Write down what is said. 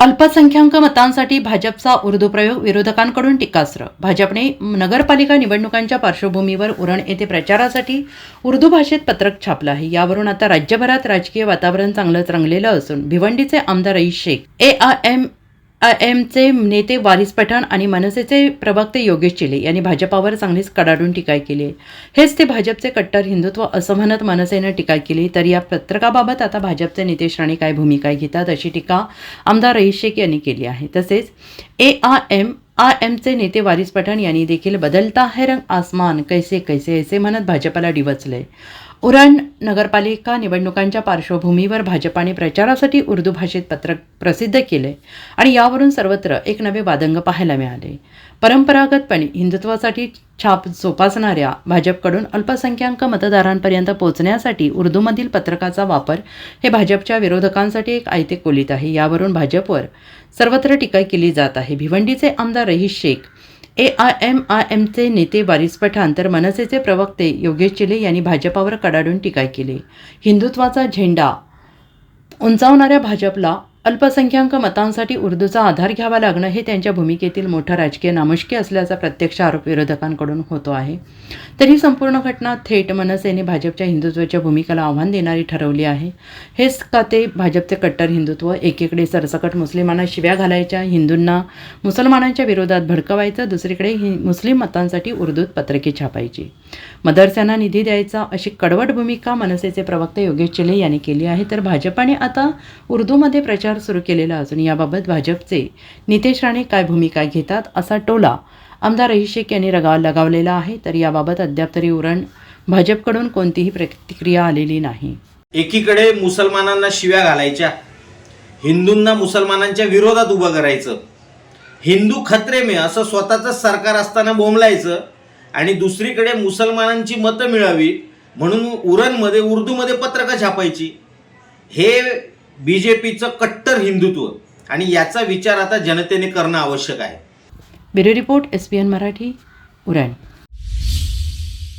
अल्पसंख्याक मतांसाठी भाजपचा उर्दू प्रयोग विरोधकांकडून टीकास्त्र. भाजपने नगरपालिका निवडणुकांच्या पार्श्वभूमीवर उरण येथे प्रचारासाठी उर्दू भाषेत पत्रक छापलं आहे. यावरून आता राज्यभरात राजकीय वातावरण चांगलंच रंगलेलं असून भिवंडीचे आमदार Rais Shaikh A I M I एमचे नेते वारिस पठाण आणि मनसेचे प्रवक्ते योगेश चिले यांनी भाजपावर चांगलीच कडाडून टीका केली आहे. हेच ते भाजपचे कट्टर हिंदुत्व असं म्हणत मनसेनं टीका केली. तर या पत्रकाबाबत आता भाजपचे नितेश राणे काय भूमिका घेतात अशी टीका आमदार रईस शेख यांनी केली आहे. तसेच ए आय एम आय एमचे नेते वारिस पठाण यांनी देखील बदलता है रंग आसमान कैसे कैसे ऐसे म्हणत भाजपाला डिवचले. उरण नगरपालिका निवडणुकांच्या पार्श्वभूमीवर भाजपाने प्रचारासाठी उर्दू भाषेत पत्रक प्रसिद्ध केले आणि यावरून सर्वत्र एक नवे वादंग पाहायला मिळाले. परंपरागतपणे हिंदुत्वासाठी छाप जोपासणाऱ्या भाजपकडून अल्पसंख्याक मतदारांपर्यंत पोहोचण्यासाठी उर्दूमधील पत्रकाचा वापर हे भाजपच्या विरोधकांसाठी एक आयते कोलीत आहे. यावरून भाजपवर सर्वत्र टीका केली जात आहे. भिवंडीचे आमदार Rais Shaikh A I M I एमचे नेते वारिस पठाण तर मनसेचे प्रवक्ते योगेश चिले यांनी भाजपावर कडाडून टीका केली. हिंदुत्वाचा झेंडा उंचावणाऱ्या भाजपला अल्पसंख्याक मतांसाठी उर्दूचा आधार घ्यावा लागणं हे त्यांच्या भूमिकेतील मोठं राजकीय नामुष्की असल्याचा प्रत्यक्ष आरोप विरोधकांकडून होतो आहे. तर ही संपूर्ण घटना थेट मनसेने भाजपच्या हिंदुत्वाच्या भूमिकेला आव्हान देणारी ठरवली आहे. हेच का ते भाजपचे कट्टर हिंदुत्व एकीकडे सरसकट मुस्लिमांना शिव्या घालायच्या हिंदूंना मुसलमानांच्या विरोधात भडकवायचं दुसरीकडे हि मुस्लिम मतांसाठी उर्दूत पत्रके छापायची. मदरस्यांना निधी द्यायचा अशी कडवट भूमिका मनसेचे प्रवक्ते योगेश चिले यांनी केली आहे. तर भाजपाने आता उर्दूमध्ये प्रचार सुरू केलेला असून याबाबत भाजपचे नितेश राणे काय भूमिका घेतात असा टोला आमदार रहीस शेख यांनी रगाव लगावलेला आहे तर याबाबत अद्याप तरी उरण भाजपकडून कोणतीही प्रतिक्रिया आलेली नाही. एकीकडे मुसलमानांना शिव्या घालायच्या हिंदूंना मुसलमानांच्या विरोधात उभं करायचं हिंदू खत्रे मे असं स्वतःचं सरकार असताना बोंबलायचं आणि दुसरीकडे मुसलमानांची मतं मिळावी म्हणून उरणमध्ये उर्दूमध्ये पत्रकं छापायची हे बी जे पीचं कट्टर हिंदुत्व. आणि याचा विचार आता जनतेने करणं आवश्यक आहे. Bureau report S P N Marathi Uran.